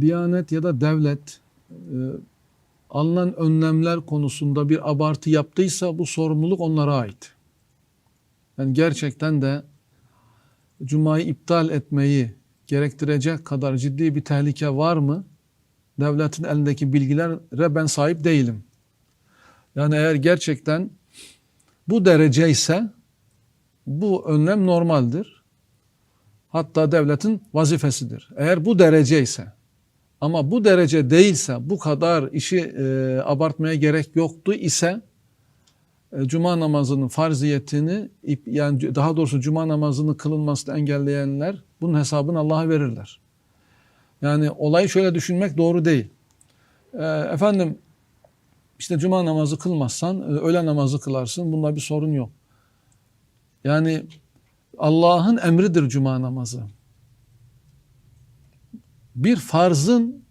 Diyanet ya da devlet e, alınan önlemler konusunda bir abartı yaptıysa bu sorumluluk onlara ait. Yani gerçekten de Cuma'yı iptal etmeyi gerektirecek kadar ciddi bir tehlike var mı? Devletin elindeki bilgilere ben sahip değilim. Yani eğer gerçekten bu derece ise bu önlem normaldir. Hatta devletin vazifesidir. Eğer bu derece ise ama bu derece değilse bu kadar işi e, abartmaya gerek yoktu ise e, cuma namazının farziyetini yani daha doğrusu cuma namazını kılınmasını engelleyenler bunun hesabını Allah'a verirler. Yani olayı şöyle düşünmek doğru değil. E, efendim işte cuma namazı kılmazsan e, öğle namazı kılarsın. Bunda bir sorun yok. Yani Allah'ın emridir cuma namazı. Bir farzın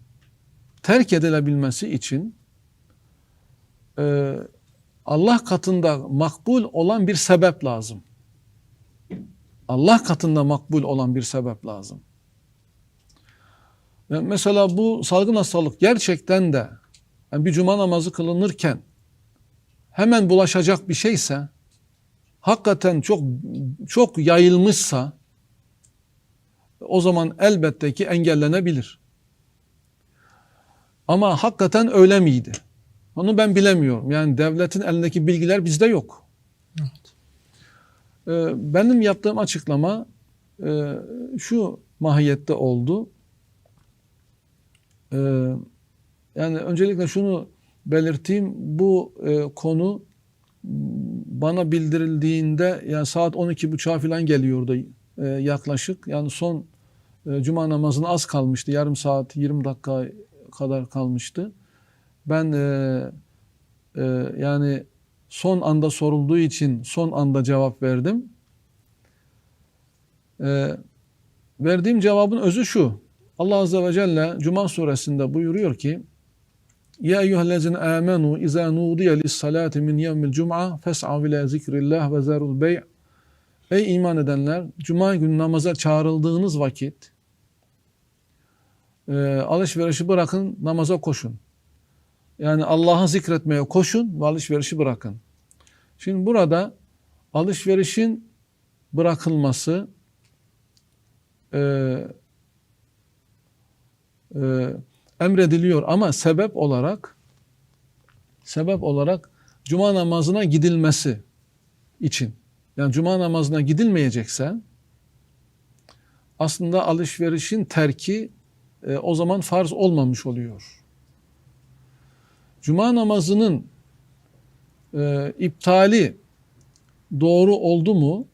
terk edilebilmesi için e, Allah katında makbul olan bir sebep lazım. Allah katında makbul olan bir sebep lazım. Yani mesela bu salgın hastalık gerçekten de yani bir cuma namazı kılınırken hemen bulaşacak bir şeyse hakikaten çok çok yayılmışsa o zaman elbette ki engellenebilir. Ama hakikaten öyle miydi? Onu ben bilemiyorum. Yani devletin elindeki bilgiler bizde yok. Evet. Ee, benim yaptığım açıklama e, şu mahiyette oldu. Ee, yani öncelikle şunu belirteyim. Bu e, konu bana bildirildiğinde yani saat 12.30'a falan geliyordu e, yaklaşık. Yani son cuma namazına az kalmıştı. Yarım saat 20 dakika kadar kalmıştı. Ben e, e, yani son anda sorulduğu için son anda cevap verdim. E, verdiğim cevabın özü şu. Allah Azze ve Celle Cuma suresinde buyuruyor ki Ya eyyühellezine amenu izâ nudiye lissalâti min yevmil cum'a fes'av ila zikrillah ve zerul bey' Ey iman edenler! Cuma günü namaza çağrıldığınız vakit e, alışverişi bırakın, namaza koşun. Yani Allah'ı zikretmeye koşun ve alışverişi bırakın. Şimdi burada alışverişin bırakılması e, e, emrediliyor ama sebep olarak sebep olarak cuma namazına gidilmesi için. Yani cuma namazına gidilmeyecekse aslında alışverişin terki e, o zaman farz olmamış oluyor. Cuma namazının e, iptali doğru oldu mu?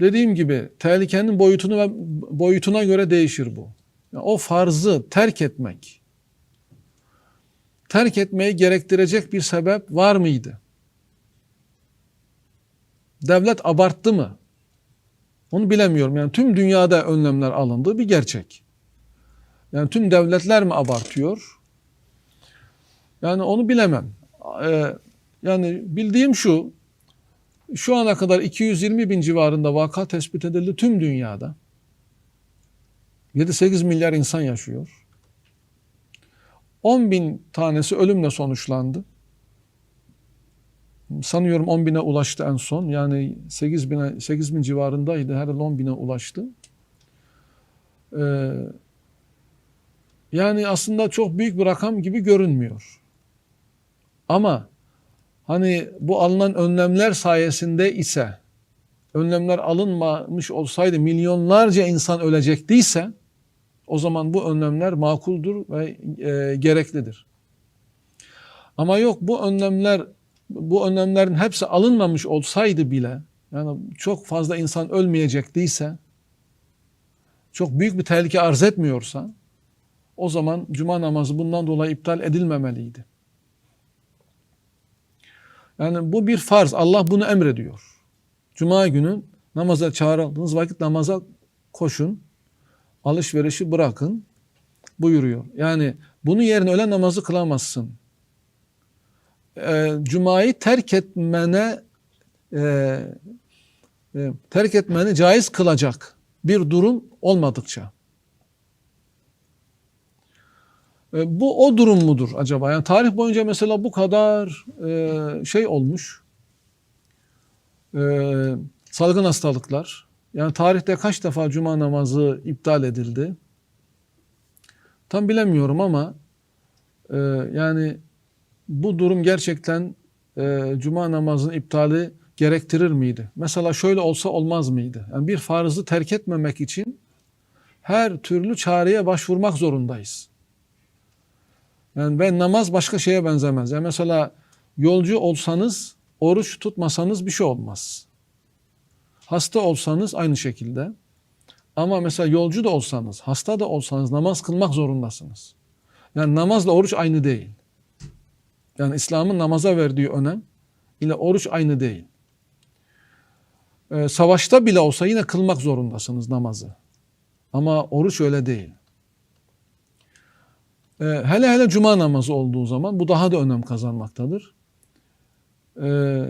Dediğim gibi tehlikenin boyutunu ve boyutuna göre değişir bu. Yani o farzı terk etmek, terk etmeyi gerektirecek bir sebep var mıydı? Devlet abarttı mı? Onu bilemiyorum. Yani tüm dünyada önlemler alındığı bir gerçek. Yani tüm devletler mi abartıyor? Yani onu bilemem. Ee, yani bildiğim şu, şu ana kadar 220 bin civarında vaka tespit edildi tüm dünyada. 7-8 milyar insan yaşıyor. 10 bin tanesi ölümle sonuçlandı. Sanıyorum 10 bine ulaştı en son. Yani 8 bine, 8 bin civarındaydı. Herhalde 10 bine ulaştı. Ee, yani aslında çok büyük bir rakam gibi görünmüyor. Ama hani bu alınan önlemler sayesinde ise önlemler alınmamış olsaydı milyonlarca insan ölecektiyse o zaman bu önlemler makuldur ve e, gereklidir. Ama yok bu önlemler bu önlemlerin hepsi alınmamış olsaydı bile yani çok fazla insan ölmeyecektiyse çok büyük bir tehlike arz etmiyorsa o zaman cuma namazı bundan dolayı iptal edilmemeliydi. Yani bu bir farz. Allah bunu emrediyor. Cuma günü namaza çağrıldığınız vakit namaza koşun. Alışverişi bırakın buyuruyor. Yani bunun yerine öğlen namazı kılamazsın. Ee, Cuma'yı terk etmene e, e, terk etmeni caiz kılacak bir durum olmadıkça. E, bu o durum mudur acaba? Yani tarih boyunca mesela bu kadar e, şey olmuş. E, salgın hastalıklar. Yani tarihte kaç defa cuma namazı iptal edildi? Tam bilemiyorum ama e, yani bu durum gerçekten e, cuma namazının iptali gerektirir miydi? Mesela şöyle olsa olmaz mıydı? Yani bir farzı terk etmemek için her türlü çareye başvurmak zorundayız. Yani ben namaz başka şeye benzemez. Yani mesela yolcu olsanız oruç tutmasanız bir şey olmaz. Hasta olsanız aynı şekilde. Ama mesela yolcu da olsanız, hasta da olsanız namaz kılmak zorundasınız. Yani namazla oruç aynı değil. Yani İslam'ın namaza verdiği önem ile oruç aynı değil. Ee, savaşta bile olsa yine kılmak zorundasınız namazı. Ama oruç öyle değil. Ee, hele hele cuma namazı olduğu zaman bu daha da önem kazanmaktadır. Ee,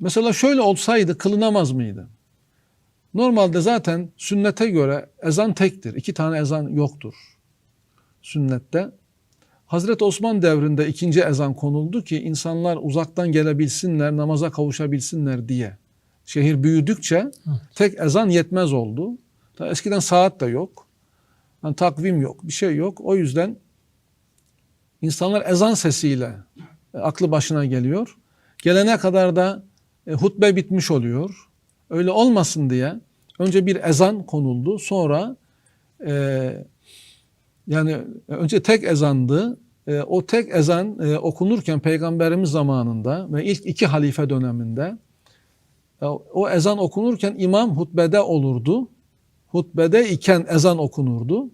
mesela şöyle olsaydı kılınamaz mıydı? Normalde zaten sünnete göre ezan tektir. İki tane ezan yoktur sünnette. Hazreti Osman devrinde ikinci ezan konuldu ki insanlar uzaktan gelebilsinler, namaza kavuşabilsinler diye. Şehir büyüdükçe tek ezan yetmez oldu. Eskiden saat de yok. Yani takvim yok, bir şey yok. O yüzden insanlar ezan sesiyle e, aklı başına geliyor. Gelene kadar da e, hutbe bitmiş oluyor. Öyle olmasın diye önce bir ezan konuldu. Sonra e, yani önce tek ezandı. E, o tek ezan e, okunurken Peygamberimiz zamanında ve ilk iki halife döneminde e, o ezan okunurken imam hutbede olurdu. Hutbede iken ezan okunurdu.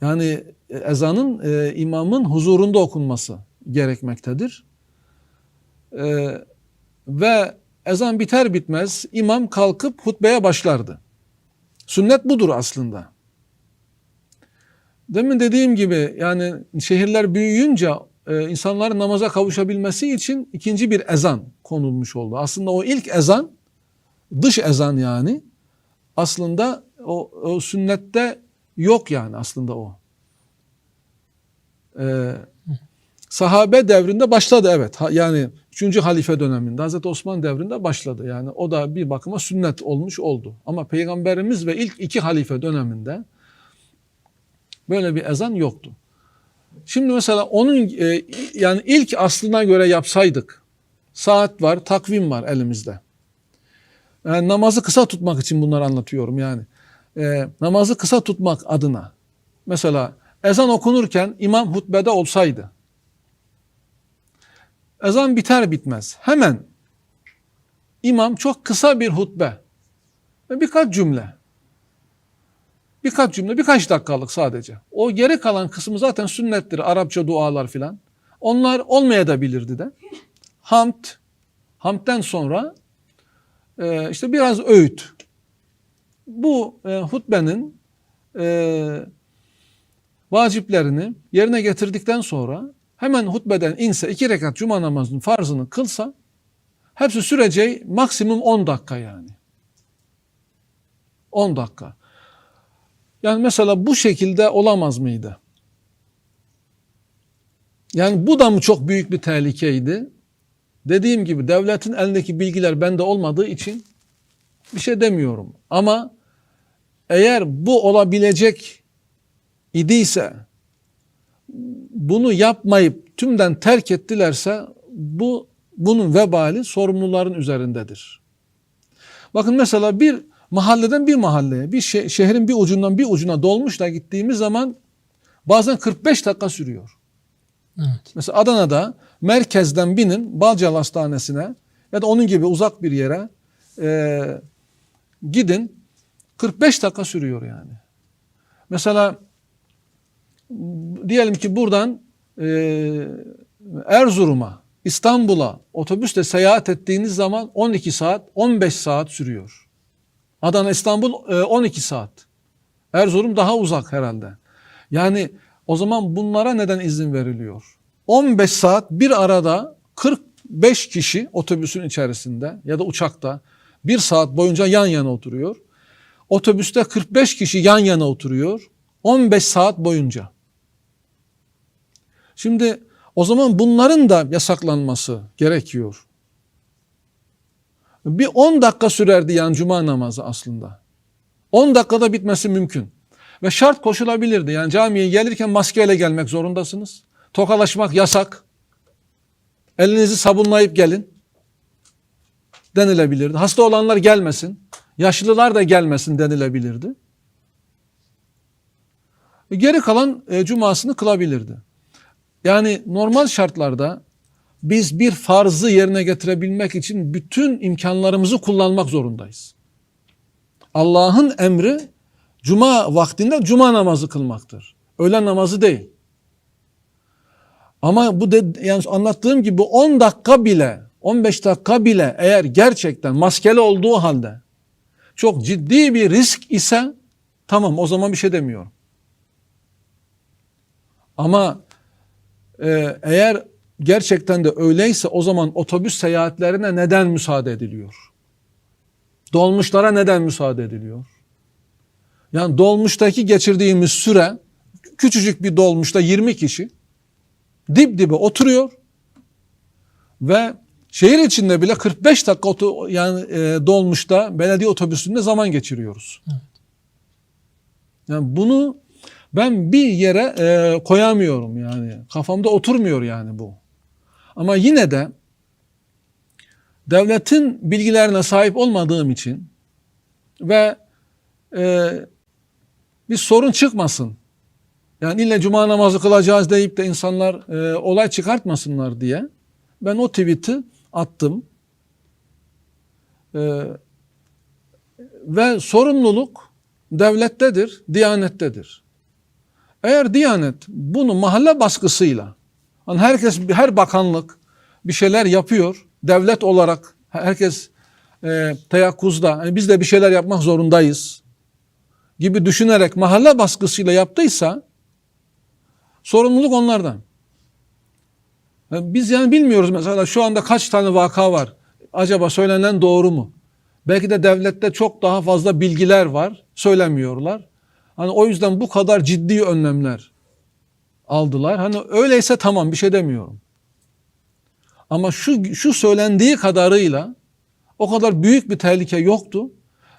Yani e, ezanın e, imamın huzurunda okunması gerekmektedir. E, ve ezan biter bitmez imam kalkıp hutbeye başlardı. Sünnet budur aslında. Demin dediğim gibi yani şehirler büyüyünce e, insanların namaza kavuşabilmesi için ikinci bir ezan konulmuş oldu. Aslında o ilk ezan dış ezan yani aslında o, o sünnette yok yani aslında o. Ee, sahabe devrinde başladı evet. Ha, yani 3. halife döneminde Hazreti Osman devrinde başladı. Yani o da bir bakıma sünnet olmuş oldu. Ama peygamberimiz ve ilk iki halife döneminde böyle bir ezan yoktu. Şimdi mesela onun e, yani ilk aslına göre yapsaydık saat var, takvim var elimizde. Yani namazı kısa tutmak için bunları anlatıyorum yani. E, namazı kısa tutmak adına. Mesela ezan okunurken imam hutbede olsaydı. Ezan biter bitmez hemen imam çok kısa bir hutbe ve birkaç cümle. Birkaç cümle, birkaç dakikalık sadece. O geri kalan kısmı zaten sünnettir. Arapça dualar filan. Onlar olmayabilirdi de. Hamd, hamdten sonra e, işte biraz öğüt. Bu e, hutbenin e, vaciplerini yerine getirdikten sonra hemen hutbeden inse iki rekat cuma namazının farzını kılsa hepsi süreceği maksimum 10 dakika yani. 10 dakika. Yani mesela bu şekilde olamaz mıydı? Yani bu da mı çok büyük bir tehlikeydi? Dediğim gibi devletin elindeki bilgiler bende olmadığı için bir şey demiyorum. Ama eğer bu olabilecek idiyse bunu yapmayıp tümden terk ettilerse bu bunun vebali sorumluların üzerindedir. Bakın mesela bir mahalleden bir mahalleye, bir şe- şehrin bir ucundan bir ucuna dolmuşla gittiğimiz zaman bazen 45 dakika sürüyor. Evet. Mesela Adana'da merkezden binin Balcal Hastanesi'ne ya da onun gibi uzak bir yere e, gidin 45 dakika sürüyor yani. Mesela diyelim ki buradan e, Erzurum'a, İstanbul'a otobüsle seyahat ettiğiniz zaman 12 saat, 15 saat sürüyor. Adana, İstanbul e, 12 saat. Erzurum daha uzak herhalde. Yani o zaman bunlara neden izin veriliyor? 15 saat bir arada 45 kişi otobüsün içerisinde ya da uçakta bir saat boyunca yan yana oturuyor. Otobüste 45 kişi yan yana oturuyor 15 saat boyunca. Şimdi o zaman bunların da yasaklanması gerekiyor. Bir 10 dakika sürerdi yani cuma namazı aslında. 10 dakikada bitmesi mümkün. Ve şart koşulabilirdi. Yani camiye gelirken maskeyle gelmek zorundasınız. Tokalaşmak yasak. Elinizi sabunlayıp gelin denilebilirdi. Hasta olanlar gelmesin. Yaşlılar da gelmesin denilebilirdi. E, Geri kalan e, cumasını kılabilirdi. Yani normal şartlarda biz bir farzı yerine getirebilmek için bütün imkanlarımızı kullanmak zorundayız. Allah'ın emri cuma vaktinde cuma namazı kılmaktır. Öğlen namazı değil. Ama bu de, yani anlattığım gibi 10 dakika bile 15 dakika bile eğer gerçekten maskeli olduğu halde çok ciddi bir risk ise tamam o zaman bir şey demiyorum. Ama e, eğer gerçekten de öyleyse o zaman otobüs seyahatlerine neden müsaade ediliyor? Dolmuşlara neden müsaade ediliyor? Yani dolmuştaki geçirdiğimiz süre küçücük bir dolmuşta 20 kişi dip dibe oturuyor ve şehir içinde bile 45 dakika oto, yani e, dolmuşta belediye otobüsünde zaman geçiriyoruz. Evet. Yani bunu ben bir yere e, koyamıyorum yani. Kafamda oturmuyor yani bu. Ama yine de devletin bilgilerine sahip olmadığım için ve e, bir sorun çıkmasın. Yani ille cuma namazı kılacağız deyip de insanlar e, olay çıkartmasınlar diye ben o tweet'i attım. E, ve sorumluluk devlettedir, diyanettedir. Eğer Diyanet bunu mahalle baskısıyla, hani herkes, her bakanlık bir şeyler yapıyor, devlet olarak herkes e, teyakkuzda, hani biz de bir şeyler yapmak zorundayız gibi düşünerek mahalle baskısıyla yaptıysa, sorumluluk onlardan. Yani Biz yani bilmiyoruz mesela şu anda kaç tane vaka var. Acaba söylenen doğru mu? Belki de devlette çok daha fazla bilgiler var, söylemiyorlar. Hani o yüzden bu kadar ciddi önlemler aldılar. Hani öyleyse tamam bir şey demiyorum. Ama şu şu söylendiği kadarıyla o kadar büyük bir tehlike yoktu.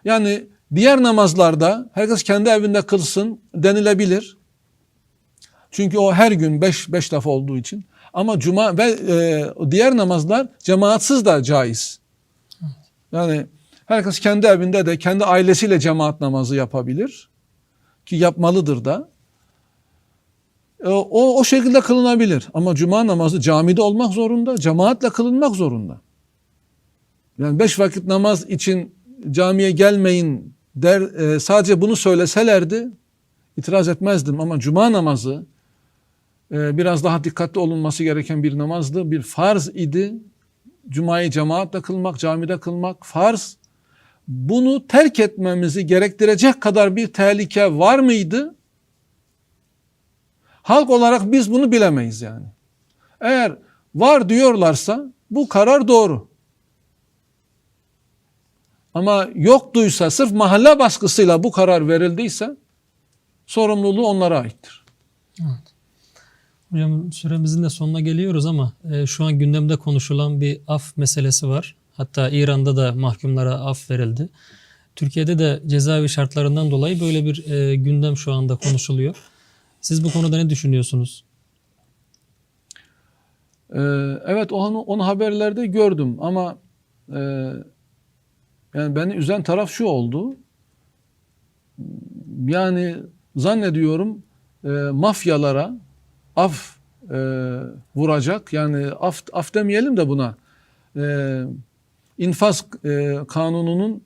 Yani diğer namazlarda herkes kendi evinde kılsın denilebilir. Çünkü o her gün beş, beş defa olduğu için. Ama cuma ve e, diğer namazlar cemaatsız da caiz. Yani herkes kendi evinde de kendi ailesiyle cemaat namazı yapabilir ki yapmalıdır da. E, o o şekilde kılınabilir ama cuma namazı camide olmak zorunda, cemaatle kılınmak zorunda. Yani beş vakit namaz için camiye gelmeyin der e, sadece bunu söyleselerdi itiraz etmezdim ama cuma namazı e, biraz daha dikkatli olunması gereken bir namazdı. Bir farz idi. Cumayı cemaatle kılmak, camide kılmak farz. Bunu terk etmemizi gerektirecek kadar bir tehlike var mıydı? Halk olarak biz bunu bilemeyiz yani. Eğer var diyorlarsa bu karar doğru. Ama yoktuysa sırf mahalle baskısıyla bu karar verildiyse sorumluluğu onlara aittir. Evet. Hocam süremizin de sonuna geliyoruz ama e, şu an gündemde konuşulan bir af meselesi var. Hatta İran'da da mahkumlara af verildi. Türkiye'de de cezaevi şartlarından dolayı böyle bir e, gündem şu anda konuşuluyor. Siz bu konuda ne düşünüyorsunuz? Ee, evet onu, onu haberlerde gördüm ama e, yani beni üzen taraf şu oldu. Yani zannediyorum e, mafyalara af e, vuracak yani af, af demeyelim de buna e, infaz e, kanununun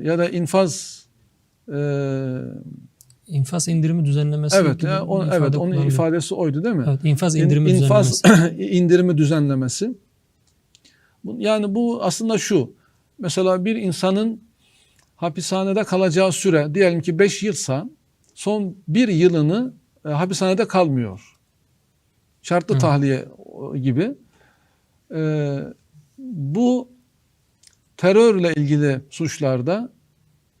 ya da infaz e, İnfaz indirimi düzenlemesi evet gibi ya, o, evet onun kullanılıyor. ifadesi oydu değil mi? Evet, infaz İn- indirimi infaz düzenlemesi. indirimi düzenlemesi. Yani bu aslında şu. Mesela bir insanın hapishanede kalacağı süre diyelim ki 5 yılsa son bir yılını e, hapishanede kalmıyor. Şartlı Hı. tahliye gibi. E, bu terörle ilgili suçlarda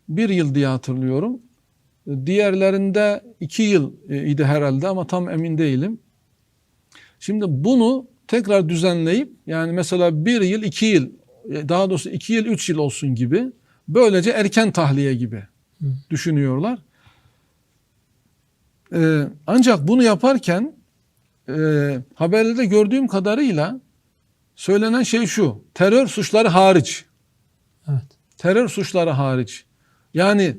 bir yıl diye hatırlıyorum. Diğerlerinde iki yıl e, idi herhalde ama tam emin değilim. Şimdi bunu tekrar düzenleyip yani mesela bir yıl, iki yıl, daha doğrusu iki yıl, üç yıl olsun gibi böylece erken tahliye gibi düşünüyorlar. Ee, ancak bunu yaparken e, haberlerde gördüğüm kadarıyla söylenen şey şu. Terör suçları hariç. Evet. Terör suçları hariç. Yani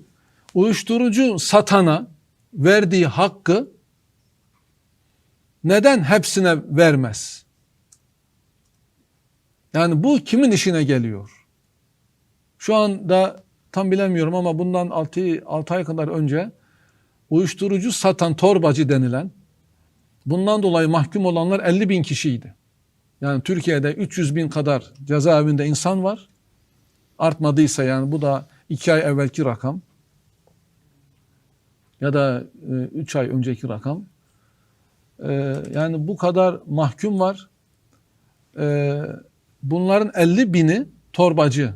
uyuşturucu satana verdiği hakkı neden hepsine vermez? Yani bu kimin işine geliyor? Şu anda tam bilemiyorum ama bundan 6, 6 ay kadar önce uyuşturucu satan torbacı denilen bundan dolayı mahkum olanlar 50 bin kişiydi. Yani Türkiye'de 300 bin kadar cezaevinde insan var. Artmadıysa yani bu da 2 ay evvelki rakam ya da 3 ay önceki rakam. Ee, yani bu kadar mahkum var. Ee, bunların 50 bini torbacı.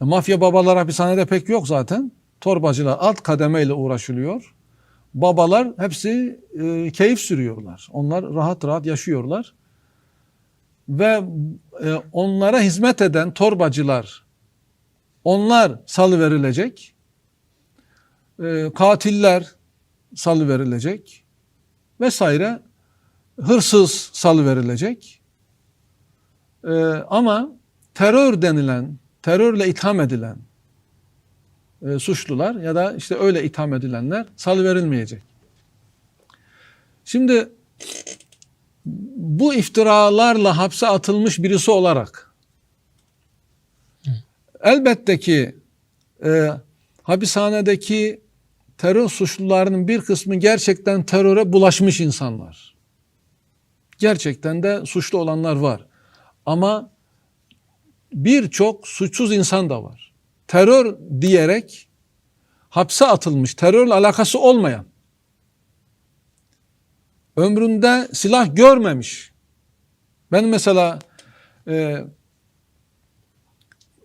E, Mafya babalar hapishanede pek yok zaten. Torbacılar alt kademeyle uğraşılıyor. Babalar hepsi e, keyif sürüyorlar. Onlar rahat rahat yaşıyorlar. Ve e, onlara hizmet eden torbacılar onlar salı verilecek. E, katiller salı verilecek vesaire hırsız salı verilecek. Ee, ama terör denilen, terörle itham edilen e, suçlular ya da işte öyle itham edilenler salı verilmeyecek. Şimdi bu iftiralarla hapse atılmış birisi olarak elbette ki e, hapishanedeki terör suçlularının bir kısmı gerçekten teröre bulaşmış insanlar. Gerçekten de suçlu olanlar var. Ama birçok suçsuz insan da var. Terör diyerek hapse atılmış, terörle alakası olmayan, ömründe silah görmemiş. Ben mesela e,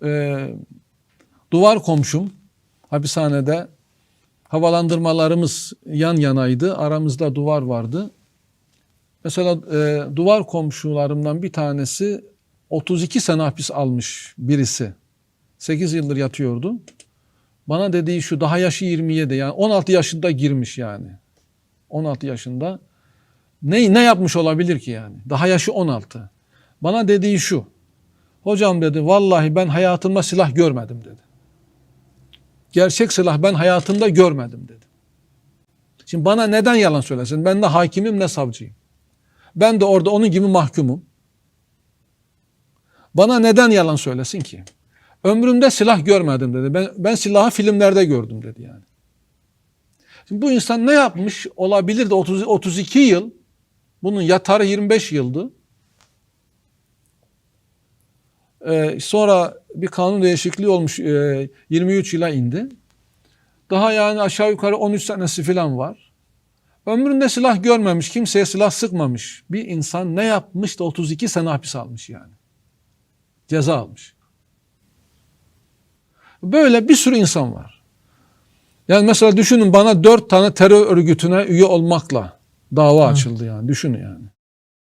e, duvar komşum hapishanede havalandırmalarımız yan yanaydı. Aramızda duvar vardı. Mesela e, duvar komşularımdan bir tanesi 32 sene hapis almış birisi. 8 yıldır yatıyordu. Bana dediği şu daha yaşı 27 yani 16 yaşında girmiş yani. 16 yaşında. Ne, ne yapmış olabilir ki yani? Daha yaşı 16. Bana dediği şu. Hocam dedi vallahi ben hayatımda silah görmedim dedi. Gerçek silah ben hayatımda görmedim dedi. Şimdi bana neden yalan söylesin? Ben ne hakimim ne savcıyım. Ben de orada onun gibi mahkumum. Bana neden yalan söylesin ki? Ömrümde silah görmedim dedi. Ben, ben silahı filmlerde gördüm dedi yani. Şimdi bu insan ne yapmış olabilir de 30, 32 yıl, bunun yatarı 25 yıldı. Ee, sonra bir kanun değişikliği olmuş, e, 23 yıla indi. Daha yani aşağı yukarı 13 senesi falan var. Ömründe silah görmemiş, kimseye silah sıkmamış bir insan ne yapmış da 32 sene hapis almış yani. Ceza almış. Böyle bir sürü insan var. Yani mesela düşünün bana dört tane terör örgütüne üye olmakla dava Hı. açıldı yani. Düşünün yani.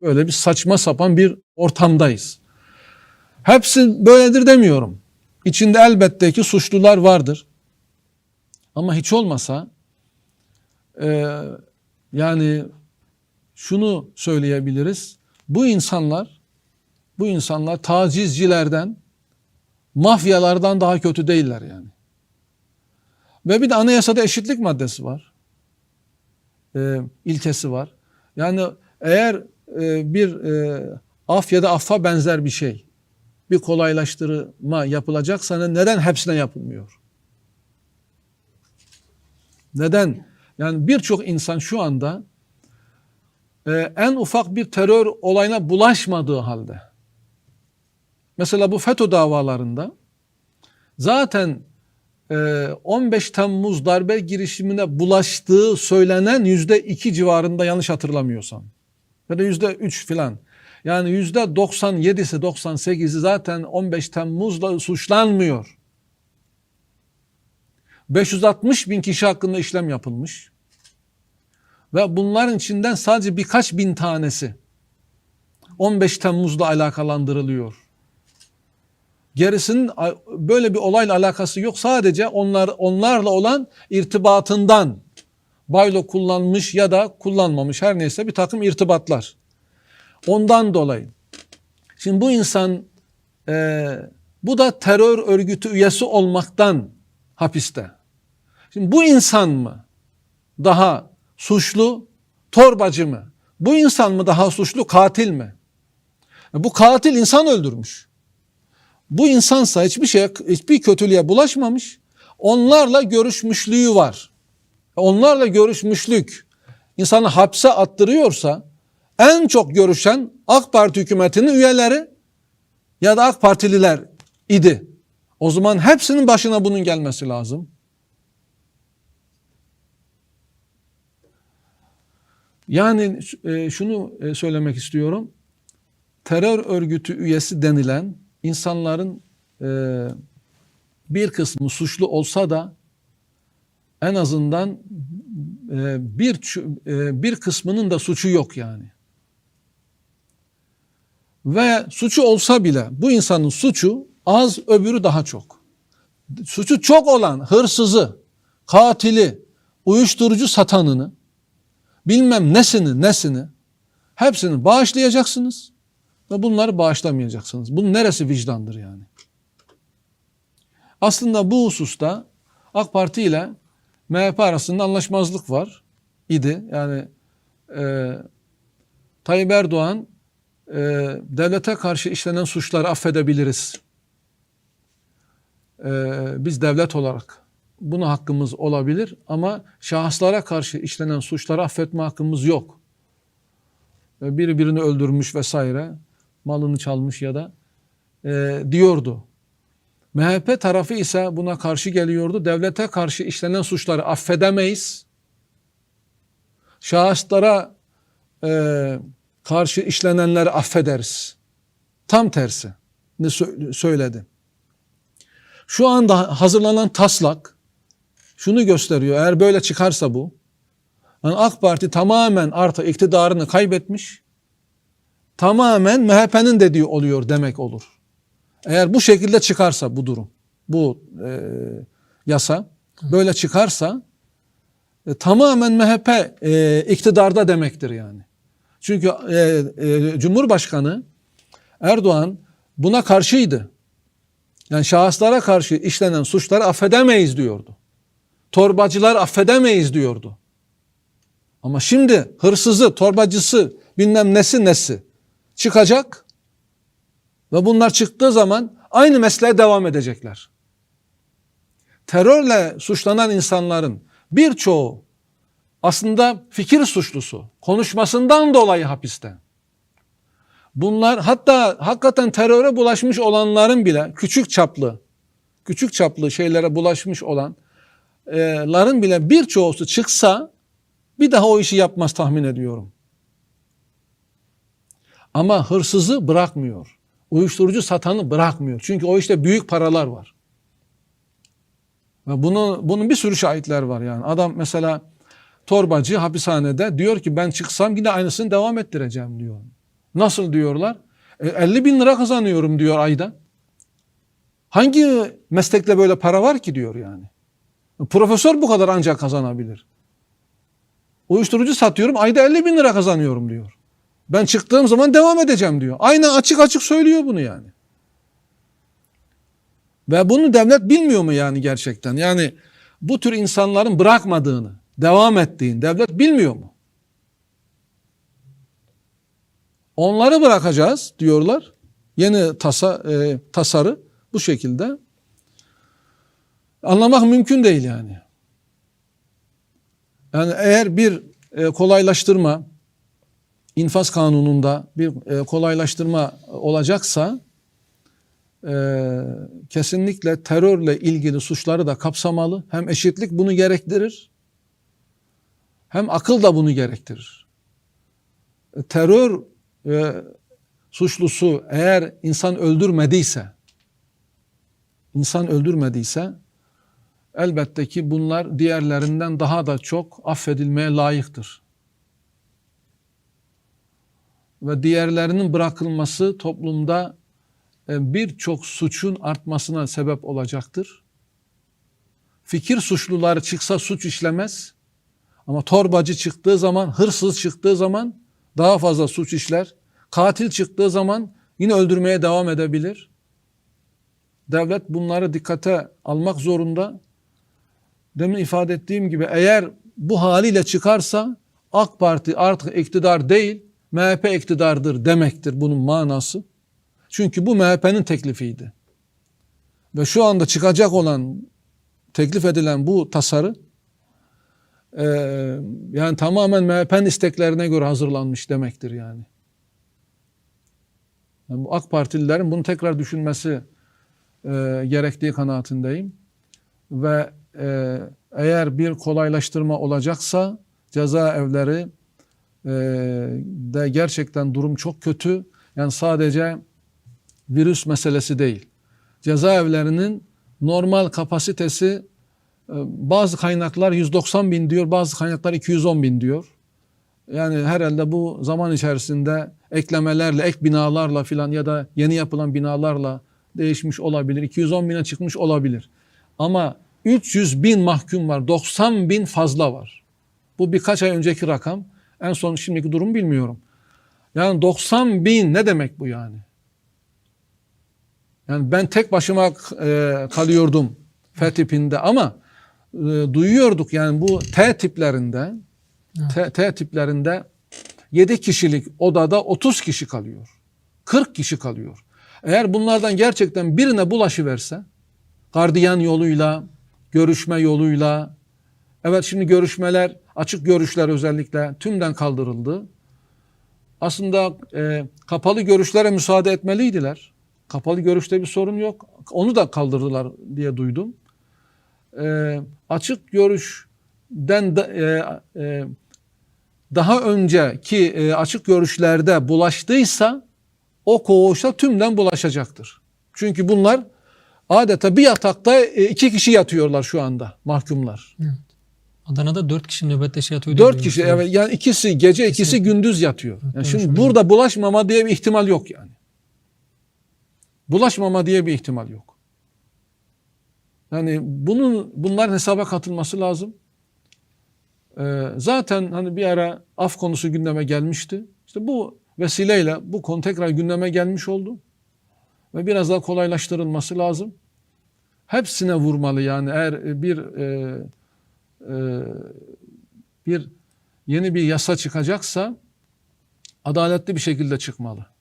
Böyle bir saçma sapan bir ortamdayız. Hepsi böyledir demiyorum. İçinde elbette ki suçlular vardır. Ama hiç olmasa e, yani şunu söyleyebiliriz. Bu insanlar bu insanlar tacizcilerden, mafyalardan daha kötü değiller yani. Ve bir de anayasada eşitlik maddesi var. E, ilkesi var. Yani eğer e, bir e, af ya da affa benzer bir şey, bir kolaylaştırma yapılacaksa neden hepsine yapılmıyor? Neden? Yani birçok insan şu anda en ufak bir terör olayına bulaşmadığı halde. Mesela bu FETÖ davalarında zaten 15 Temmuz darbe girişimine bulaştığı söylenen yüzde iki civarında yanlış hatırlamıyorsam. Ya da yüzde üç filan. Yani yüzde 97'si 98'i zaten 15 Temmuz'la suçlanmıyor. 560 bin kişi hakkında işlem yapılmış. Ve bunların içinden sadece birkaç bin tanesi 15 Temmuz'da alakalandırılıyor. Gerisinin böyle bir olayla alakası yok. Sadece onlar onlarla olan irtibatından baylo kullanmış ya da kullanmamış her neyse bir takım irtibatlar. Ondan dolayı. Şimdi bu insan e, bu da terör örgütü üyesi olmaktan hapiste. Şimdi bu insan mı daha suçlu, torbacı mı? Bu insan mı daha suçlu, katil mi? E, Bu katil insan öldürmüş. Bu insansa hiçbir şey, hiçbir kötülüğe bulaşmamış. Onlarla görüşmüşlüğü var. Onlarla görüşmüşlük insanı hapse attırıyorsa en çok görüşen AK Parti hükümetinin üyeleri ya da AK Partililer idi. O zaman hepsinin başına bunun gelmesi lazım. Yani e, şunu e, söylemek istiyorum. Terör örgütü üyesi denilen insanların e, bir kısmı suçlu olsa da en azından e, bir e, bir kısmının da suçu yok yani. Ve suçu olsa bile bu insanın suçu az, öbürü daha çok. Suçu çok olan hırsızı, katili, uyuşturucu satanını, bilmem nesini nesini hepsini bağışlayacaksınız ve bunları bağışlamayacaksınız. Bunun neresi vicdandır yani? Aslında bu hususta AK Parti ile MHP arasında anlaşmazlık var idi. Yani e, Tayyip Erdoğan e, devlete karşı işlenen suçları affedebiliriz. E, biz devlet olarak buna hakkımız olabilir ama şahıslara karşı işlenen suçları affetme hakkımız yok. E, biri birini öldürmüş vesaire, malını çalmış ya da e, diyordu. MHP tarafı ise buna karşı geliyordu. Devlete karşı işlenen suçları affedemeyiz. Şahıslara e, karşı işlenenleri affederiz. Tam tersi ne sö- söyledi. Şu anda hazırlanan taslak şunu gösteriyor. Eğer böyle çıkarsa bu, yani AK Parti tamamen artık iktidarını kaybetmiş, tamamen MHP'nin dediği oluyor demek olur. Eğer bu şekilde çıkarsa bu durum, bu e, yasa böyle çıkarsa e, tamamen MHP e, iktidarda demektir yani. Çünkü e, e, Cumhurbaşkanı Erdoğan buna karşıydı. Yani şahıslara karşı işlenen suçları affedemeyiz diyordu. Torbacılar affedemeyiz diyordu. Ama şimdi hırsızı, torbacısı, bilmem nesi nesi çıkacak ve bunlar çıktığı zaman aynı mesleğe devam edecekler. Terörle suçlanan insanların birçoğu aslında fikir suçlusu, konuşmasından dolayı hapiste. Bunlar hatta hakikaten teröre bulaşmış olanların bile küçük çaplı, küçük çaplı şeylere bulaşmış olanların bile birçoğusu çıksa bir daha o işi yapmaz tahmin ediyorum. Ama hırsızı bırakmıyor. Uyuşturucu satanı bırakmıyor. Çünkü o işte büyük paralar var. Ve bunu, bunun bir sürü şahitler var yani. Adam mesela torbacı hapishanede diyor ki ben çıksam yine aynısını devam ettireceğim diyor. Nasıl diyorlar? E, 50 bin lira kazanıyorum diyor ayda. Hangi meslekte böyle para var ki diyor yani. Profesör bu kadar ancak kazanabilir. Uyuşturucu satıyorum ayda 50 bin lira kazanıyorum diyor. Ben çıktığım zaman devam edeceğim diyor. Aynen açık açık söylüyor bunu yani. Ve bunu devlet bilmiyor mu yani gerçekten? Yani bu tür insanların bırakmadığını, devam ettiğini devlet bilmiyor mu? Onları bırakacağız diyorlar. Yeni tasa, e, tasarı bu şekilde. Anlamak mümkün değil yani. Yani eğer bir e, kolaylaştırma infaz kanununda bir e, kolaylaştırma olacaksa e, kesinlikle terörle ilgili suçları da kapsamalı. Hem eşitlik bunu gerektirir hem akıl da bunu gerektirir. E, terör suçlusu eğer insan öldürmediyse insan öldürmediyse elbette ki bunlar diğerlerinden daha da çok affedilmeye layıktır. Ve diğerlerinin bırakılması toplumda e, birçok suçun artmasına sebep olacaktır. Fikir suçluları çıksa suç işlemez. Ama torbacı çıktığı zaman, hırsız çıktığı zaman daha fazla suç işler. Katil çıktığı zaman yine öldürmeye devam edebilir. Devlet bunları dikkate almak zorunda. Demin ifade ettiğim gibi eğer bu haliyle çıkarsa AK Parti artık iktidar değil, MHP iktidardır demektir bunun manası. Çünkü bu MHP'nin teklifiydi. Ve şu anda çıkacak olan, teklif edilen bu tasarı e, yani tamamen MHP'nin isteklerine göre hazırlanmış demektir yani. yani bu AK Partililerin bunu tekrar düşünmesi e, gerektiği kanaatindeyim. Ve e, eğer bir kolaylaştırma olacaksa cezaevleri e, de gerçekten durum çok kötü. Yani sadece virüs meselesi değil. Cezaevlerinin normal kapasitesi e, bazı kaynaklar 190 bin diyor, bazı kaynaklar 210 bin diyor. Yani herhalde bu zaman içerisinde eklemelerle, ek binalarla filan ya da yeni yapılan binalarla değişmiş olabilir. 210 bine çıkmış olabilir. Ama 300 bin mahkum var, 90 bin fazla var. Bu birkaç ay önceki rakam. En son şimdiki durum bilmiyorum. Yani 90 bin ne demek bu yani? Yani ben tek başıma e, kalıyordum F tipinde ama e, duyuyorduk yani bu T tiplerinde T, T tiplerinde 7 kişilik odada 30 kişi kalıyor. 40 kişi kalıyor. Eğer bunlardan gerçekten birine bulaşıverse gardiyan yoluyla, görüşme yoluyla evet şimdi görüşmeler, açık görüşler özellikle tümden kaldırıldı. Aslında e, kapalı görüşlere müsaade etmeliydiler. Kapalı görüşte bir sorun yok. Onu da kaldırdılar diye duydum. E, açık görüşten de, e, e, daha önceki e, açık görüşlerde bulaştıysa o koğuşta tümden bulaşacaktır. Çünkü bunlar adeta bir yatakta e, iki kişi yatıyorlar şu anda mahkumlar. Evet. Adana'da 4 kişi nöbetleşe yatıyor. Dört kişi duymuştum. evet yani ikisi gece ikisi Kesinlikle. gündüz yatıyor. Yani Evet, şimdi burada bulaşmama diye bir ihtimal yok yani. Bulaşmama diye bir ihtimal yok. Yani bunun bunların hesaba katılması lazım. Ee, zaten hani bir ara af konusu gündeme gelmişti. İşte bu vesileyle bu konu tekrar gündeme gelmiş oldu. Ve biraz daha kolaylaştırılması lazım. Hepsine vurmalı yani eğer bir e, bir yeni bir yasa çıkacaksa adaletli bir şekilde çıkmalı.